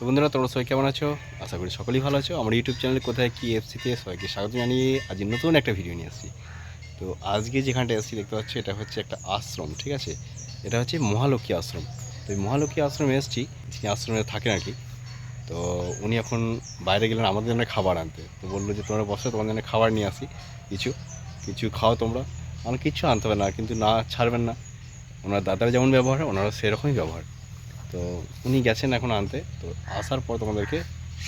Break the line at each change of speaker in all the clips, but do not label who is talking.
তো বন্ধুরা, তোমরা সবাই কেমন আছো? আশা করি সকলেই ভালো আছো। আমার ইউটিউব চ্যানেলে কোথায় কি এফসিতে সবাইকে স্বাগত জানিয়ে আজ নতুন একটা ভিডিও নিয়ে আসছি। তো আজকে যেখানটা এসেছি দেখতে পাচ্ছি, এটা হচ্ছে একটা আশ্রম, ঠিক আছে? এটা হচ্ছে মহালক্ষ্মী আশ্রম। তো এই মহালক্ষ্মী আশ্রমে এসেছি, যিনি আশ্রমে থাকেন আর কি। তো উনি এখন বাইরে গেলেন আমাদের জন্য খাবার আনতে। তো বলল যে, তোমরা বসো, তোমাদের জন্য খাবার নিয়ে আসি। কিছু কিছু খাও তোমরা। আমার কিচ্ছু আনতে হবে না, কিন্তু না, ছাড়বেন না। ওনার দাদার যেমন ব্যবহার হয় ওনারও সেরকমই ব্যবহার। তো উনি গেছেন এখন আনতে। তো আসার পর তোমাদেরকে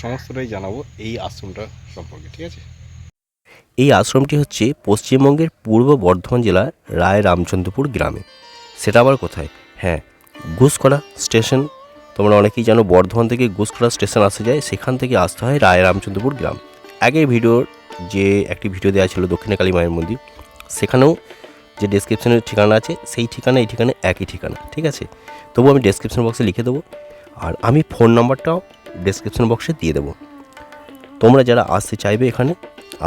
সমস্তটাই জানাব এই আশ্রমটা সম্পর্কে, ঠিক আছে?
এই আশ্রমটি হচ্ছে পশ্চিমবঙ্গের পূর্ব বর্ধমান জেলার রায় রামচন্দ্রপুর গ্রামে। সেটা আবার কোথায়? হ্যাঁ ঘুষকরা স্টেশন। তোমরা অনেকেই জানো বর্ধমান থেকে ঘুষকরা স্টেশন আসা যায়, সেখান থেকে আসতে হয় রায় রামচন্দ্রপুর গ্রাম আগের ভিডিওর যে একটি ভিডিও দেওয়া ছিল দক্ষিণে কালী মায়ের মন্দির, সেখানেও যে ডেসক্রিপশনের ঠিকানা আছে, সেই ঠিকানা, এই ঠিকানা একই ঠিকানা, ঠিক আছে? তবু আমি ডেসক্রিপশন বক্সে লিখে দেবো, আর আমি ফোন নাম্বারটাও ডেসক্রিপশন বক্সে দিয়ে দেবো। তোমরা যারা আসতে চাইবে এখানে,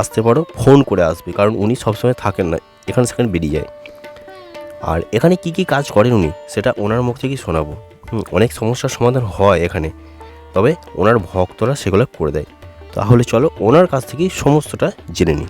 আসতে পারো ফোন করে আসবে, কারণ উনি সবসময় থাকেন না, এখানে সেখানে বেরিয়ে যায়। আর এখানে কি কি কাজ করেন উনি, সেটা ওনার মুখ থেকেই শোনাবো। অনেক সমস্যার সমাধান হয় এখানে, তবে ওনার ভক্তরা সেগুলো করে দেয়। তাহলে চলো ওনার কাছ থেকেই সমস্তটা জেনে নিই।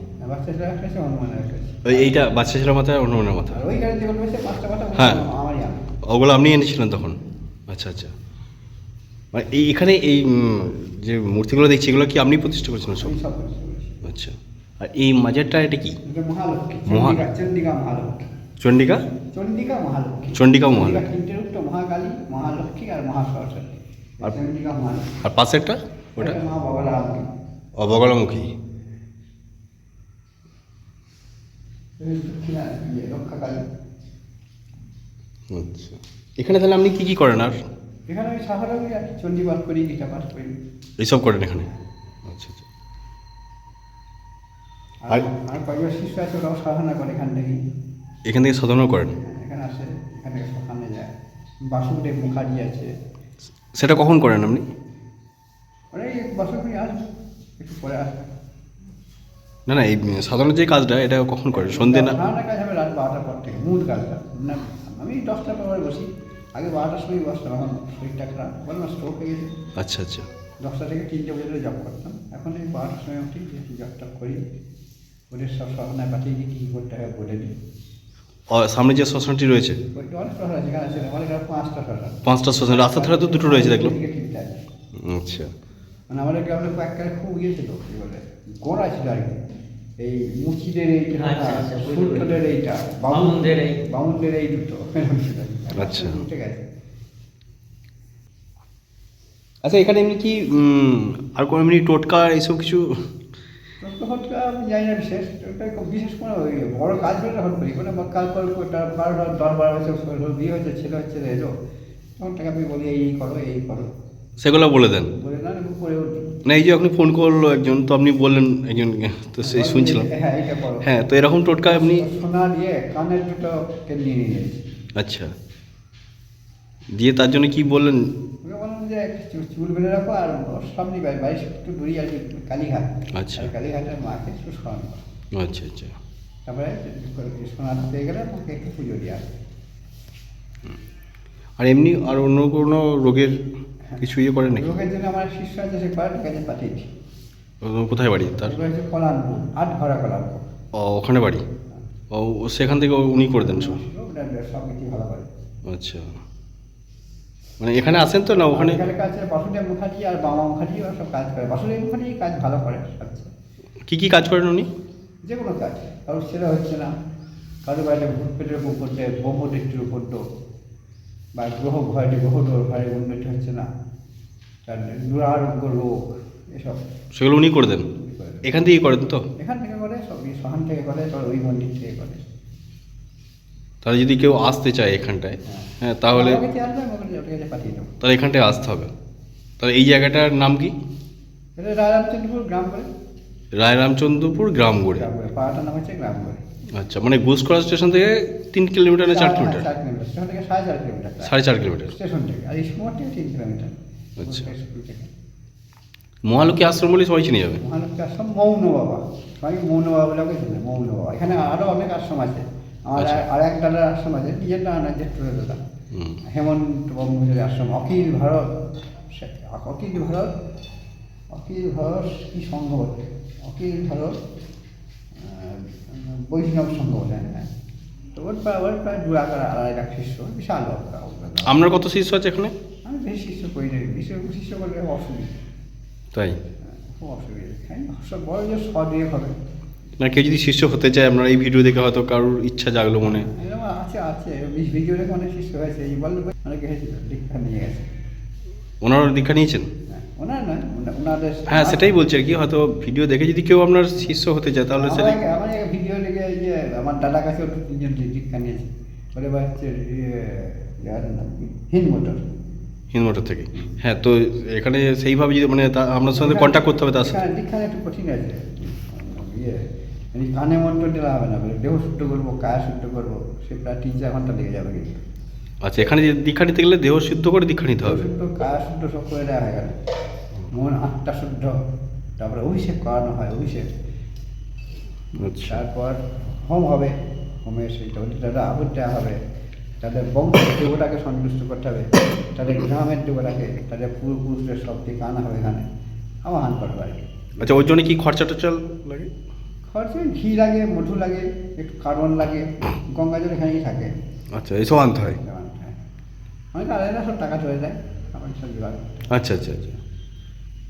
বাচ্চা
একটা আছে
ওই এইটা বাচ্চা ছেলের মাথায় মাথা
আর ওইখানে যেগুলো রয়েছে পাঁচটা মাথা
হ্যাঁ।
আমারই
ওগুলো আপনি এনেছিলেন তখন? আচ্ছা আচ্ছা। মানে এই এখানে এই যে মূর্তিগুলো দেখছি এগুলো কি আপনি প্রতিষ্ঠা করেছিলেন সব?
সব
আচ্ছা। আর এই মাজারটা এটা কি?
মহালক্ষ্মী
মহা-
চন্ডিকা চন্ডিকা মহালক্ষ্মী। চন্ডিকা? মহালক্ষ্মী।
চণ্ডিকা মহালক্ষ্মী।
তিনটে রূপ তো মহাকালী মহালক্ষ্মী আর মহাসরস্বতী। আর
আর-
চন্ডিকা মহালক্ষ্মী।
আর পাশেরটা ওটা?
মা
অবগলামুখী
দক্ষিণা ইয়ে রক্ষাকালী
আচ্ছা। এখানে তাহলে আপনি কি কি করেন আর?
এখানে আমি সাহারা করি আর চণ্ডী পাঠ করি গীতা পাঠ করি।
এইসব করেন এখানে? আচ্ছা আচ্ছা।
আর
আর-
কয়েকজন শিষ্য আছে ওরাও সাধনা করে এখান থেকে
এখান থেকে সাধনা করেন?
এখানে আসে এখান থেকে সকালে যায়। বাসুদেব মুখার্জি আছে।
সেটা কখন করেন আপনি?
অনেক বাসুদেব আসবে একটু পরে আসবে।
না না এই সাধারণ যে কাজটা এটা কখন করে? সন্ধে না?
কাজ হবে রাত বারোটার পর থেকে মূল কাজটা না আমি দশটার পর বসি। আগে বারোটার সময় বসতাম এখন শরীরটা খারাপ বললাম স্ট্রোক হয়ে গেছে।
আচ্ছা আচ্ছা।
দশটা থেকে তিনটে পর্যন্ত জব করতাম। এখন এই বারোটার সময় উঠি জব টব করি ওদের সব সহনায় পাঠিয়ে দিই কী করতে হবে বলে দিই।
সামনে যে শ্মশানটি রয়েছে?
পাঁচটা
শ্মশান রাস্তার ধারে তো দুটো রয়েছে দেখলাম। আচ্ছা।
মানে আমাদের গ্রামে কয়েকটা খুব ইয়ে ছিল কী বলে? গোড়া ছিল আর কি এই মুচিদের এই ফুলটলের এইটা।
বামুনদের এই।
বামুনদের এই দুটো।
আচ্ছা।
উঠে গেছে
আচ্ছা এখানে এমনি কি আর কোনো এমনি টোটকা এইসব কিছু?
তো হটকা আমি জানি না বিশেষ। খুব বিশেষ কোনো ওই বড় কাজ করে তখন করি কোনো বা কাজ করে ওটা বারো বার দশ বারো বছর বিয়ে হয়েছে ছেলে হচ্ছে এলো। তখন তাকে আমি বলি এই করো এই করো।
সেগুলো বলে দেন।
না
এই যে আপনি ফোন করল একজন তো আপনি বললেন একজন তো সেই শুনছিলাম।
হ্যাঁ
হ্যাঁ তো এরকম টোটকা আপনি আচ্ছা। দিয়ে তার জন্য কি বললেন?
বললাম যে চুল বেঁধে রাখো আর সামনে একটু দূরে আছে কালীঘাট।
আচ্ছা।
কালীঘাটের মাকে একটু স্মরণ করো।
আচ্ছা আচ্ছা।
তারপরে সোনার পেয়ে গেলে একটু পুজো দিয়ে
আর এমনি আর অন্য কোনো রোগের কিছু ইয়ে করেন নাকি
লোকের জন্য আমার শিষ্য আছে সে পাড়ার কাছে পাঠিয়েছি।
ও, কোথায় বাড়ি? তার?
কলানপুর আট ঘরা কলানপুর
ও ওখানে বাড়ি? ও সেখান থেকে উনি করে দেন সব?
সব কিছু ভালো করে।
আচ্ছা। মানে এখানে আসেন তো না ওখানে?
এখানে কাছে বাসুদেব মুখার্জি আর বাবা মুখার্জি ওরা সব কাজ করে। বাসুদেব মুখার্জি কাজ ভালো করে আচ্ছা।
কি কি কাজ করেন উনি?
যে কোনো কাজ। কারোর সেটা হচ্ছে না। কারোর বাড়িতে ভূত পেটের উপর করছে ব্রহ্মদৃষ্টির উপর ডোর বা গ্রহ ঘরে গ্রহ ডোর ঘরে উন্নতি হচ্ছে না। তার দুরারোগ্য রোগ এসব।
সেগুলো উনি করে দেন। এখান থেকেই করেন তো?
এখান থেকে করে সব সহান থেকে করে ওই মন্দির থেকে করে।
তাহলে যদি কেউ আসতে চায় এখানটায়
হ্যাঁ।
হ্যাঁ তাহলে তাহলে এখানটায় আসতে হবে। তাহলে এই জায়গাটার নাম কি?
এটা রায়রামচন্দ্রপুর গ্রাম করে
রায়রামচন্দ্রপুর গ্রাম গড়ে
পাড়াটার নাম হচ্ছে গ্রাম করে
আচ্ছা মানে ঘুষকরা স্টেশন থেকে তিন কিলোমিটার না চার কিলোমিটার?
স্টেশন থেকে সাড়ে চার কিলোমিটার।
সাড়ে চার কিলোমিটার।
স্টেশন থেকে আর স্কুল থেকে তিন কিলোমিটার।
আচ্ছা। মহালক্ষী আশ্রম বলে সবাই চিনে যাবে।
মহালক্ষী আশ্রম মৌন বাবা। সবাই মৌন বাবা বলে ওকে চেনে মৌন বাবা। এখানে আরও অনেক আশ্রম আছে। আমার
আচ্ছা।
আর এক দাদার আশ্রম আছে নিজের না জেঠুরের দাদা। হেমন্ত ব্রহ্মচারী আশ্রম অখিল ভারত। অখিল ভারত অখিল ভারত কি সংঘ বলে? অখিল ভারত আহ, বৈষ্ণব সংঘ বলে হ্যাঁ তো ওর প্রায় ওর প্রায় দু আকার আড়াই লাখ শিষ্য বিশাল।
আপনার কত শিষ্য আছে এখানে?
আমি বেশি শিষ্য করি না বিশেষ শিষ্য করলে অসুবিধা।
তাই?
হ্যাঁ, খুব অসুবিধা। হ্যাঁ সব বড় যে সদিয়ে হবে।
না কেউ যদি শিষ্য হতে চায় আপনার এই ভিডিও দেখে হয়তো কারোর ইচ্ছা জাগলো মনে।
আছে আছে। ভিডিও দেখে অনেক শিষ্য হয়েছে। এই বললে অনেকে হয়েছিল দীক্ষা নিয়ে গেছে।
ওনারা দীক্ষা নিয়েছেন?
ওনার নয় ওনাদের
হ্যাঁ সেটাই বলছি আর কি হয়তো ভিডিও দেখে যদি কেউ আপনার শিষ্য হতে চায় তাহলে সেটাই।
আমার ভিডিও দেখে যে আমার দাদার কাছে তিনজন দীক্ষা নিয়েছে বলে হচ্ছে ইয়ে, নাম কি? হিন্দ মোটর।
থেকে। হ্যাঁ তো এখানে সেইভাবে যদি মানে আপনার সঙ্গে কন্ট্যাক্ট করতে হবে তার সাথে
দীক্ষা- একটু কঠিন আছে। ইয়ে কানে মন্ত্র দিলে হবে না দেহ শুদ্ধ করব কায়া শুদ্ধ করব সে প্রায় তিন চার ঘণ্টা লেগে যাবে কিন্তু।
আচ্ছা এখানে যে দীক্ষা নিতে গেলে দেহ সিদ্ধ করে দীক্ষা নিতে হবে।
শুদ্ধ কায়া শুদ্ধ সব করে দেওয়া হয়ে গেল। মন আত্মা শুদ্ধ। তারপরে অভিষেক করানো হয় অভিষেক।
আচ্ছা।
তারপর হোম হবে। হোমে সেইটা তাদের আহুত দেওয়া হবে। তাদের বংশের দেবতাকে সন্তুষ্ট করতে হবে। তাদের গ্রামের দেবতাকে তাদের পূর্বপুরুষদের সব দিকে আনা হবে এখানে। আহ্বান করা কি
আচ্ছা ওর জন্য কি খরচা টরচা লাগে?
খরচে ঘি লাগে মধু লাগে একটু কারণ লাগে। গঙ্গা জল এখানেই থাকে।
আচ্ছা এইসব আনতে হয়।
আলাদা সব টাকা চলে যায় আমার সব জোগাড়
আচ্ছা আচ্ছা আচ্ছা।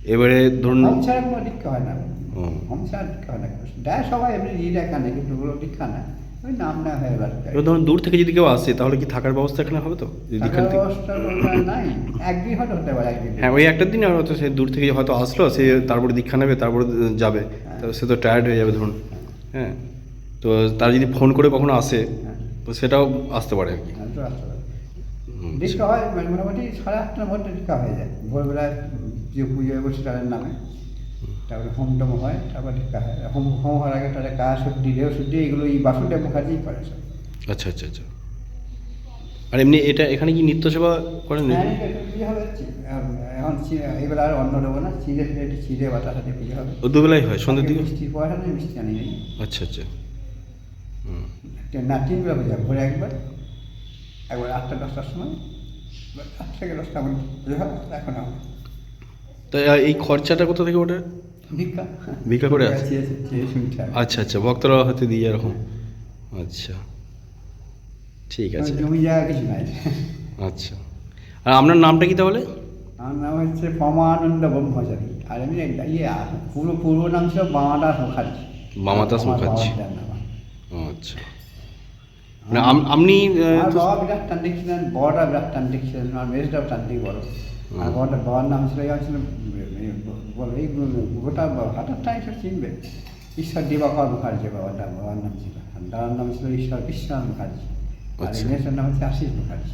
এবারে ধরুন
হোম ছাড়া কোনো দীক্ষা হয় না।
ও,
হোম ছাড়া দীক্ষা হয় না দেয় সবাই এমনি কানে কিন্তু ওগুলো দীক্ষা না। ওই নাম না হয়ে এবার
ধরুন দূর থেকে যদি কেউ আসে তাহলে কি থাকার ব্যবস্থা এখানে হবে তো? যদি দীক্ষা
ব্যবস্থা নাই। একদিন হয়তো হতে পারে একদিন
হ্যাঁ ওই একটা দিন হয়তো সে দূর থেকে হয়তো আসলো সে তারপরে দীক্ষা নেবে তারপরে যাবে। তো সে তো টায়ার্ড হয়ে যাবে ধরুন। হ্যাঁ। তো তারা যদি ফোন করে কখনো আসে
হ্যাঁ।
তো সেটাও আসতে পারে আর কি
হ্যাঁ, তো আসতে পারে।
হুম,
দীক্ষা হয় মানে মোটামুটি সাড়ে আটটার মধ্যে দীক্ষা হয়ে যায়। ভোরবেলায় যে পুজো বসে তাদের নামে। তারপরে হোম টম হয় তারপর দীক্ষা হয়। হোম হোম হওয়ার আগে তাদের কাজ শুদ্ধি দেহ শুদ্ধি এগুলো এই বাসুদেব মুখার্জি করে সব।
আচ্ছা আচ্ছা আচ্ছা। আর এমনি এটা এখানে কি নিত্য সেবা করেন
হ্যাঁ, এখন- এবার আর অন্ন দেবো না। চিড়ে ফিরে একটু চিড়ে বাতার সাথে পুজো হবে।
দুবেলাই হয় সন্ধ্যের দিকে?
মিষ্টি পয়সা নেই মিষ্টি আনি
আচ্ছা আচ্ছা। হুম।
না তিনবেলা পুজো ভোরে একবার। একবার আটটা দশটার সময় আট থেকে দশটা আমার এখন হবে
তো এই খরচাটা কোথা থেকে ওঠে?
ভিক্ষা।
ভিক্ষা করে আছে? আচ্ছা আচ্ছা ভক্তরা হতে দিয়ে এরকম। আচ্ছা ঠিক আছে।
জমি জায়গা কিছু নাই।
আচ্ছা আর আপনার নামটা কি তাহলে?
আমার নাম হচ্ছে পমানন্দ ব্রহ্মচারী। আর আমি ইয়ে পুরো পূর্ব নাম ছিল বামাদাস মুখার্জি।
বামাদাস
আমার
মুখার্জি।
আমার।
আচ্ছা। আপনি
বাবা বিরাট তান্ত্রিক ছিলেন বড়টা বিরাট তান্ত্রিক ছিলেন আমার মেজটাও তান্ত্রিক বড়। আর বড়টা বাবার নাম ছিল ছিল এই বল- এই গোটা হঠাৎ টাইম সব চিনবে। ঈশ্বর দিবাকর মুখার্জি নাম বাবার নাম ছিল। আর দাদার নাম ছিল ঈশ্বর বিশ্বনাথ মুখার্জি। আর
আচ্ছা।
মেজটার নাম হচ্ছে আশিস মুখার্জি।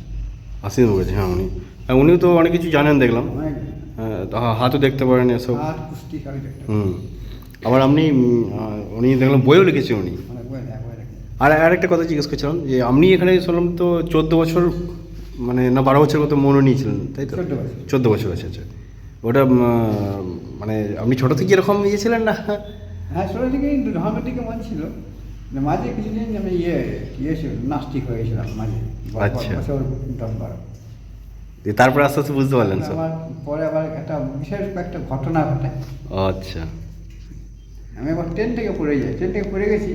আশিস মুখার্জি হ্যাঁ উনি। হ্যাঁ উনিও তো অনেক কিছু জানেন দেখলাম। হ্যাঁ, হাতও দেখতে পারেন এসব।
আর দেখতে
হুম। আবার আপনি উনি দেখলাম বইও লিখেছে উনি
অনেক বই এক বই রাখি
আর আরেকটা কথা জিজ্ঞেস করছিলাম যে আপনি এখানে শুনলাম তো চোদ্দ বছর মানে না বারো বছর মতো মনে নিয়েছিলেন তাই তো?
14
চোদ্দ বছর আছে আচ্ছা। ওটা মানে আপনি ছোটো থেকে এরকম ইয়ে ছিলেন না?
হ্যাঁ ছোটো থেকেই ধর্মের দিকে মন ছিল। মাঝে কিছুদিন আমি ইয়ে ইয়ে ছিল নাস্তিক হয়েছিলাম মাঝে ব-
আচ্ছা। তারপরে আস্তে আস্তে বুঝতে পারলেন
আমার পরে আবার একটা বিশেষ কয়েকটা ঘটনা ঘটে।
আচ্ছা।
আমি আবার ট্রেন থেকে পড়ে যাই। ট্রেন থেকে পড়ে গেছি।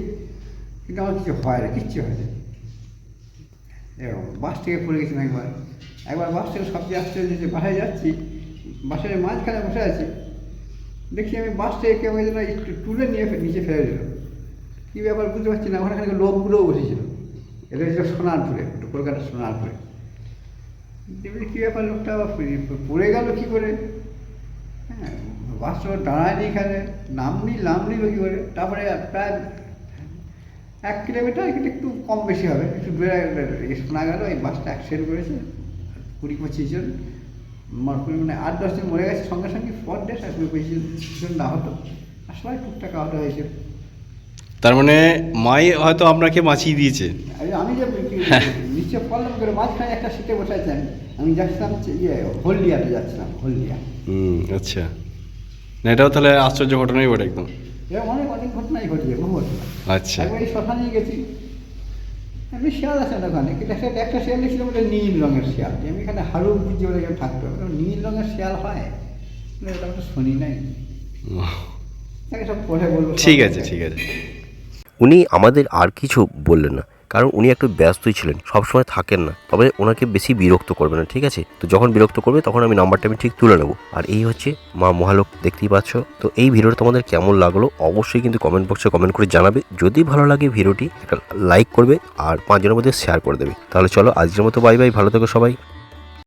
কিন্তু আমার কিছু হয় না, কিচ্ছু হয় না। এরকম বাস থেকে পড়ে গেছিলাম একবার। একবার বাস থেকে সবচেয়ে আশ্চর্য যে বাসায় যাচ্ছি, বাসের মাঝখানে বসে আছি। দেখছি আমি বাস থেকে কেউ যেন একটু তুলে নিয়ে নিচে ফেলে দিল। কী ব্যাপার বুঝতে পারছি না, ওখানে লোকগুলোও বসেছিল। এটা হচ্ছে সোনারপুরে কলকাতার সোনারপুরে। এবারে কী ব্যাপার লোকটা আবার পড়ে- গেল কী করে? হ্যাঁ বাসটা দাঁড়ায়নি এখানে নাম নিল নাম নিল কী করে। তারপরে প্রায় এক কিলোমিটার কিন্তু একটু কম বেশি হবে। একটু শোনা গেল এই বাসটা অ্যাক্সিডেন্ট করেছে কুড়ি পঁচিশ জন। মানে আট দশ জন মরে গেছে। সঙ্গে সঙ্গে ডেট আর কুড়ি পঁচিশ জন না হতো আর সবাই টুকটাক আহত হয়েছে।
তার মানে মাই হয়তো আপনাকে বাঁচিয়ে দিয়েছে।
আমি যে নিচে পড়লাম করে মাঝখানে একটা সিটে বসেছেন আমি যাচ্ছিলাম ইয়ে হলদিয়াতে যাচ্ছিলাম হলদিয়া।
হুম আচ্ছা। না এটাও তাহলে আশ্চর্য ঘটনাই বটে একদম।
এরকম অনেক অনেক ঘটনাই ঘটেছে বহু ঘটনা।
আচ্ছা।
একবার এই শ্মশানে গেছি। আমি শিয়াল আছে না ওখানে? কিন্তু একটা একটা শিয়াল ছিল বলে নীল রঙের শিয়াল। যে আমি এখানে হারু বুঝি বলে কেউ থাকতো নীল রঙের শিয়াল হয়। এটা তো শুনি নাই। তাকে সব পরে বলব।
ঠিক আছে ঠিক আছে।
উনি আমাদের আর কিছু বললেন না। কারণ উনি একটু ব্যস্তই ছিলেন, সবসময় থাকেন না। তবে ওনাকে বেশি বিরক্ত করবে না, ঠিক আছে? তো যখন বিরক্ত করবে, তখন আমি নাম্বারটা আমি ঠিক তুলে নেব। আর এই হচ্ছে মা মহালোক, দেখতেই পাচ্ছ? তো এই ভিডিওটা তোমাদের কেমন লাগল? অবশ্যই কিন্তু কমেন্ট বক্সে কমেন্ট করে জানাবে। যদি ভালো লাগে ভিডিওটি, একটা লাইক করবে আর পাঁচজনের মধ্যে শেয়ার করে দেবে। তাহলে চলো আজকের মতো বাই বাই ভালো থেকো সবাই।